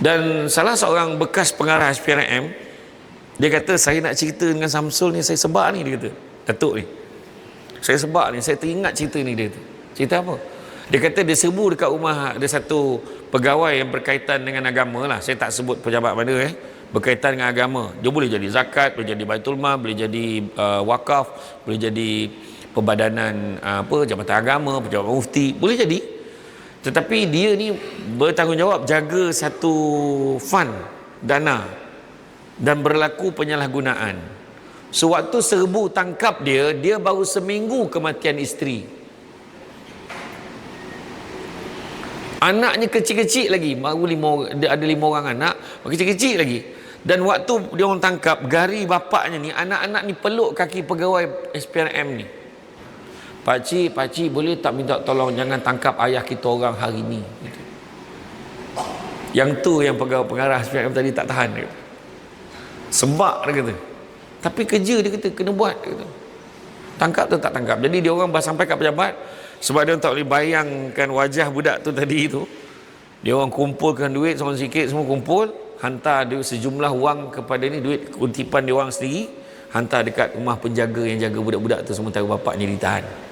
Dan salah seorang bekas pengarah SPRM dia kata saya nak cerita dengan Samsul ni saya sebab ni dia kata. Datuk ni. Saya sebab ni saya teringat cerita ni dia kata. Cerita apa? Dia kata dia serbu dekat rumah ada satu pegawai yang berkaitan dengan agama lah. Saya tak sebut pejabat mana eh. Berkaitan dengan agama. Dia boleh jadi zakat, boleh jadi baitul mal, boleh jadi uh, wakaf, boleh jadi perbadanan uh, apa jabatan agama, pejabat mufti, boleh jadi. Tetapi dia ni bertanggungjawab jaga satu fund dana dan berlaku penyalahgunaan. Sewaktu serbu tangkap dia, dia baru seminggu kematian isteri. Anaknya kecil-kecil lagi, baru lima ada lima orang anak, kecil-kecil lagi. Dan waktu dia orang tangkap, gari bapaknya ni, anak-anak ni peluk kaki pegawai SPRM ni. Pakcik, pakcik boleh tak minta tolong jangan tangkap ayah kita orang hari ni. Yang tu yang pegawai pengarah SPRM tadi tak tahan. Dia. Sebab dia kata. Tapi kerja dia kata, kena buat. Dia kata. Tangkap tu tak tangkap. Jadi dia orang sampai kat pejabat, sebab dia tak boleh bayangkan wajah budak tu tadi tu. Dia orang kumpulkan duit seorang sikit, semua kumpul. Hantar duit sejumlah wang kepada ni, duit kuntipan dia orang sendiri. Hantar dekat rumah penjaga yang jaga budak-budak tu sementara bapaknya ditahan.